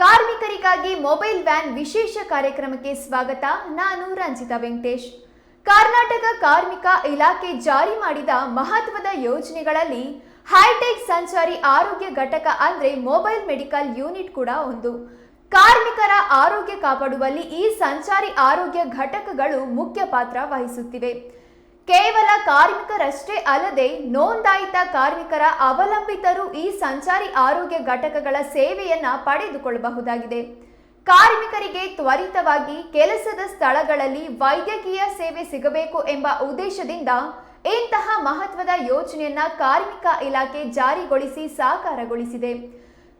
ಕಾರ್ಮಿಕರಿಗಾಗಿ mobile van ವಿಶೇಷ ಕಾರ್ಯಕ್ರಮಕ್ಕೆ ಸ್ವಾಗತ. ನಾನು ರಂಜಿತಾ ವೆಂಕಟೇಶ್. ಕರ್ನಾಟಕ ಕಾರ್ಮಿಕ ಇಲಾಖೆ ಜಾರಿ ಮಾಡಿದ ಮಹತ್ವದ ಯೋಜನೆಗಳಲ್ಲಿ ಹೈಟೆಕ್ ಸಂಚಾರಿ ಆರೋಗ್ಯ ಘಟಕ ಅಂದ್ರೆ ಮೊಬೈಲ್ ಮೆಡಿಕಲ್ ಯೂನಿಟ್ ಕೂಡ ಒಂದು. ಕಾರ್ಮಿಕರ ಆರೋಗ್ಯ ಕಾಪಾಡುವಲ್ಲಿ ಈ ಸಂಚಾರಿ ಆರೋಗ್ಯ ಘಟಕಗಳು ಮುಖ್ಯ ಪಾತ್ರ ವಹಿಸುತ್ತಿವೆ. ಕೇವಲ ಕಾರ್ಮಿಕರಷ್ಟೇ ಅಲ್ಲದೆ ನೋಂದಾಯಿತ ಕಾರ್ಮಿಕರ ಅವಲಂಬಿತರು ಈ ಸಂಚಾರಿ ಆರೋಗ್ಯ ಘಟಕಗಳ ಸೇವೆಯನ್ನ ಪಡೆದುಕೊಳ್ಳಬಹುದಾಗಿದೆ. ಕಾರ್ಮಿಕರಿಗೆ ತ್ವರಿತವಾಗಿ ಕೆಲಸದ ಸ್ಥಳಗಳಲ್ಲಿ ವೈದ್ಯಕೀಯ ಸೇವೆ ಸಿಗಬೇಕು ಎಂಬ ಉದ್ದೇಶದಿಂದ ಇಂತಹ ಮಹತ್ವದ ಯೋಜನೆಯನ್ನ ಕಾರ್ಮಿಕ ಇಲಾಖೆ ಜಾರಿಗೊಳಿಸಿ ಸಾಕಾರಗೊಳಿಸಿದೆ.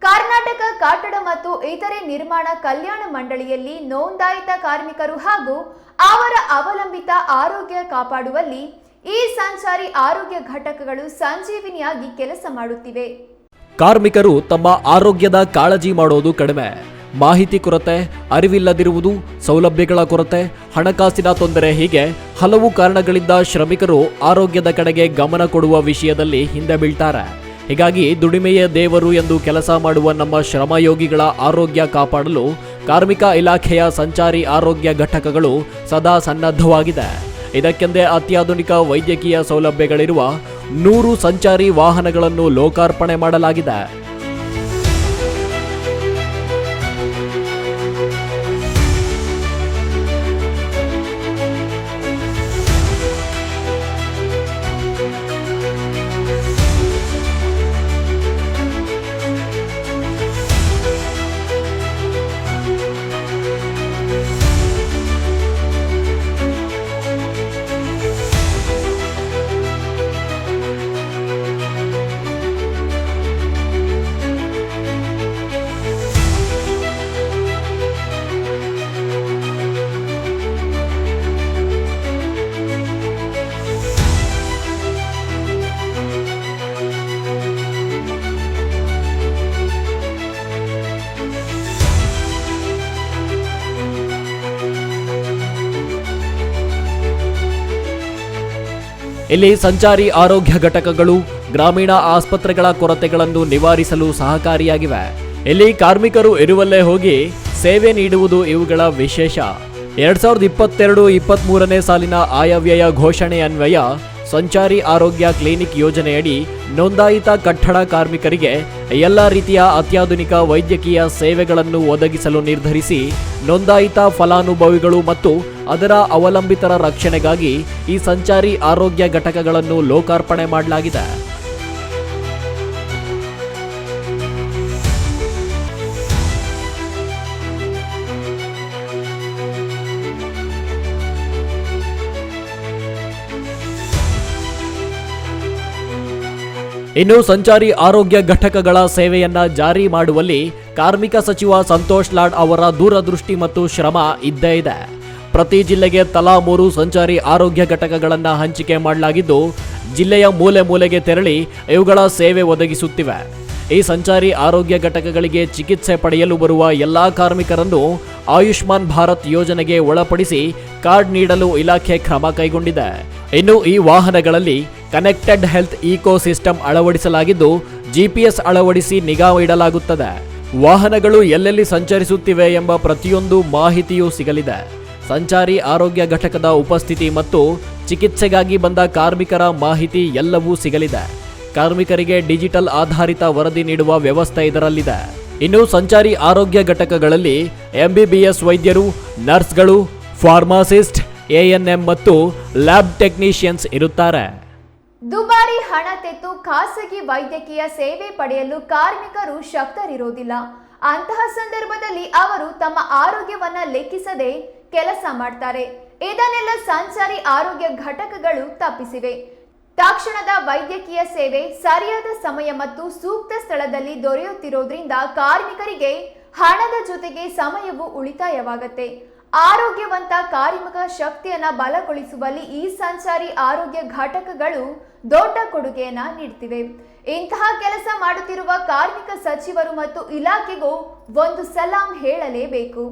ಕರ್ನಾಟಕ ಕಟ್ಟಡ ಮತ್ತು ಇತರೆ ನಿರ್ಮಾಣ ಕಲ್ಯಾಣ ಮಂಡಳಿಯಲ್ಲಿ ನೋಂದಾಯಿತ ಕಾರ್ಮಿಕರು ಹಾಗೂ ಅವರ ಅವಲಂಬಿತ ಆರೋಗ್ಯ ಕಾಪಾಡುವಲ್ಲಿ ಈ ಸಂಚಾರಿ ಆರೋಗ್ಯ ಘಟಕಗಳು ಸಂಜೀವಿನಿಯಾಗಿ ಕೆಲಸ ಮಾಡುತ್ತಿವೆ. ಕಾರ್ಮಿಕರು ತಮ್ಮ ಆರೋಗ್ಯದ ಕಾಳಜಿ ಮಾಡೋದು ಕಡಿಮೆ. ಮಾಹಿತಿ ಕೊರತೆ, ಅರಿವಿಲ್ಲದಿರುವುದು, ಸೌಲಭ್ಯಗಳ ಕೊರತೆ, ಹಣಕಾಸಿನ ತೊಂದರೆ ಹೀಗೆ ಹಲವು ಕಾರಣಗಳಿಂದ ಶ್ರಮಿಕರು ಆರೋಗ್ಯದ ಕಡೆಗೆ ಗಮನ ಕೊಡುವ ವಿಷಯದಲ್ಲಿ ಹಿಂದೆ ಬೀಳ್ತಾರೆ. ಹೀಗಾಗಿ ದುಡಿಮೆಯ ದೇವರು ಎಂದು ಕೆಲಸ ಮಾಡುವ ನಮ್ಮ ಶ್ರಮಯೋಗಿಗಳ ಆರೋಗ್ಯ ಕಾಪಾಡಲು ಕಾರ್ಮಿಕ ಇಲಾಖೆಯ ಸಂಚಾರಿ ಆರೋಗ್ಯ ಘಟಕಗಳು ಸದಾ ಸನ್ನದ್ಧವಾಗಿದೆ. ಇದಕ್ಕೆಂದೇ ಅತ್ಯಾಧುನಿಕ ವೈದ್ಯಕೀಯ ಸೌಲಭ್ಯಗಳಿರುವ ನೂರು ಸಂಚಾರಿ ವಾಹನಗಳನ್ನು ಲೋಕಾರ್ಪಣೆ ಮಾಡಲಾಗಿದೆ. ಇಲ್ಲಿ ಸಂಚಾರಿ ಆರೋಗ್ಯ ಘಟಕಗಳು, ಗ್ರಾಮೀಣ ಆಸ್ಪತ್ರೆಗಳ ಕೊರತೆಗಳನ್ನು ನಿವಾರಿಸಲು ಸಹಕಾರಿಯಾಗಿವೆ. ಇಲ್ಲಿ ಕಾರ್ಮಿಕರು ಇರುವಲ್ಲೇ ಹೋಗಿ ಸೇವೆ ನೀಡುವುದು ಇವುಗಳ ವಿಶೇಷ. ಎರಡ್ ಸಾವಿರದ ಇಪ್ಪತ್ತೆರಡು ಇಪ್ಪತ್ತ್ ಸಾಲಿನ ಆಯವ್ಯಯ ಘೋಷಣೆ ಅನ್ವಯ ಸಂಚಾರಿ ಆರೋಗ್ಯ ಕ್ಲಿನಿಕ್ ಯೋಜನೆಯಡಿ ನೋಂದಾಯಿತ ಕಟ್ಟಡ ಕಾರ್ಮಿಕರಿಗೆ ಎಲ್ಲ ರೀತಿಯ ಅತ್ಯಾಧುನಿಕ ವೈದ್ಯಕೀಯ ಸೇವೆಗಳನ್ನು ಒದಗಿಸಲು ನಿರ್ಧರಿಸಿ ನೋಂದಾಯಿತ ಫಲಾನುಭವಿಗಳು ಮತ್ತು ಅದರ ಅವಲಂಬಿತರ ರಕ್ಷಣೆಗಾಗಿ ಈ ಸಂಚಾರಿ ಆರೋಗ್ಯ ಘಟಕಗಳನ್ನು ಲೋಕಾರ್ಪಣೆ ಮಾಡಲಾಗಿದೆ. ಇನ್ನು ಸಂಚಾರಿ ಆರೋಗ್ಯ ಘಟಕಗಳ ಸೇವೆಯನ್ನ ಜಾರಿ ಮಾಡುವಲ್ಲಿ ಕಾರ್ಮಿಕ ಸಚಿವ ಸಂತೋಷ್ ಲಾಡ್ ಅವರ ದೂರದೃಷ್ಟಿ ಮತ್ತು ಶ್ರಮ ಇದ್ದೇ ಇದೆ. ಪ್ರತಿ ಜಿಲ್ಲೆಗೆ ತಲಾ ಮೂರು ಸಂಚಾರಿ ಆರೋಗ್ಯ ಘಟಕಗಳನ್ನು ಹಂಚಿಕೆ ಮಾಡಲಾಗಿದ್ದು, ಜಿಲ್ಲೆಯ ಮೂಲೆ ಮೂಲೆಗೆ ತೆರಳಿ ಇವುಗಳ ಸೇವೆ ಒದಗಿಸುತ್ತಿವೆ. ಈ ಸಂಚಾರಿ ಆರೋಗ್ಯ ಘಟಕಗಳಿಗೆ ಚಿಕಿತ್ಸೆ ಪಡೆಯಲು ಬರುವ ಎಲ್ಲಾ ಕಾರ್ಮಿಕರನ್ನು ಆಯುಷ್ಮಾನ್ ಭಾರತ್ ಯೋಜನೆಗೆ ಒಳಪಡಿಸಿ ಕಾರ್ಡ್ ನೀಡಲು ಇಲಾಖೆ ಕ್ರಮ ಕೈಗೊಂಡಿದೆ. ಇನ್ನು ಈ ವಾಹನಗಳಲ್ಲಿ ಕನೆಕ್ಟೆಡ್ ಹೆಲ್ತ್ ಈಕೋ ಸಿಸ್ಟಮ್ ಅಳವಡಿಸಲಾಗಿದ್ದು ಜಿಪಿಎಸ್ ಅಳವಡಿಸಿ ನಿಗಾ ಇಡಲಾಗುತ್ತದೆ. ವಾಹನಗಳು ಎಲ್ಲೆಲ್ಲಿ ಸಂಚರಿಸುತ್ತಿವೆ ಎಂಬ ಪ್ರತಿಯೊಂದು ಮಾಹಿತಿಯೂ ಸಿಗಲಿದೆ. ಸಂಚಾರಿ ಆರೋಗ್ಯ ಘಟಕದ ಉಪಸ್ಥಿತಿ ಮತ್ತು ಚಿಕಿತ್ಸೆಗಾಗಿ ಬಂದ ಕಾರ್ಮಿಕರ ಮಾಹಿತಿ ಎಲ್ಲವೂ ಸಿಗಲಿದೆ. ಕಾರ್ಮಿಕರಿಗೆ ಡಿಜಿಟಲ್ ಆಧಾರಿತ ವರದಿ ನೀಡುವ ವ್ಯವಸ್ಥೆ ಇದರಲ್ಲಿದೆ. ಇನ್ನು ಸಂಚಾರಿ ಆರೋಗ್ಯ ಘಟಕಗಳಲ್ಲಿ ಎಂಬಿಬಿಎಸ್ ವೈದ್ಯರು, ನರ್ಸ್ಗಳು, ಫಾರ್ಮಾಸಿಸ್ಟ್ ಎಎನ್ಎಂ ಮತ್ತು ಲ್ಯಾಬ್ ಟೆಕ್ನಿಷಿಯನ್ಸ್ ಇರುತ್ತಾರೆ. ದುಬಾರಿ ಹಣ ತೆತ್ತು ಖಾಸಗಿ ವೈದ್ಯಕೀಯ ಸೇವೆ ಪಡೆಯಲು ಕಾರ್ಮಿಕರು ಶಕ್ತರಿರೋದಿಲ್ಲ ಅಂತಹ ಸಂದರ್ಭದಲ್ಲಿ ಅವರು ತಮ್ಮ ಆರೋಗ್ಯವನ್ನ ಲೆಕ್ಕಿಸದೆ ಕೆಲಸ ಮಾಡ್ತಾರೆ. ಇದನ್ನೆಲ್ಲ ಸಂಚಾರಿ ಆರೋಗ್ಯ ಘಟಕಗಳು ತಪ್ಪಿಸಿವೆ. ತಕ್ಷಣದ ವೈದ್ಯಕೀಯ ಸೇವೆ ಸರಿಯಾದ ಸಮಯ ಮತ್ತು ಸೂಕ್ತ ಸ್ಥಳದಲ್ಲಿ ದೊರೆಯುತ್ತಿರೋದ್ರಿಂದ ಕಾರ್ಮಿಕರಿಗೆ ಹಣದ ಜೊತೆಗೆ ಸಮಯವು ಉಳಿತಾಯವಾಗತ್ತೆ. ಆರೋಗ್ಯವಂತ ಕಾರ್ಮಿಕ ಶಕ್ತಿಯನ್ನ ಬಲಗೊಳಿಸುವಲ್ಲಿ ಈ ಸಂಚಾರಿ ಆರೋಗ್ಯ ಘಟಕಗಳು ದೊಡ್ಡ ಕೊಡುಗೆಯನ್ನ ನೀಡ್ತಿವೆ. ಇಂತಹ ಕೆಲಸ ಮಾಡುತ್ತಿರುವ ಕಾರ್ಮಿಕ ಸಚಿವರು ಮತ್ತು ಇಲಾಖೆಗೂ ಒಂದು ಸಲಾಂ ಹೇಳಲೇಬೇಕು.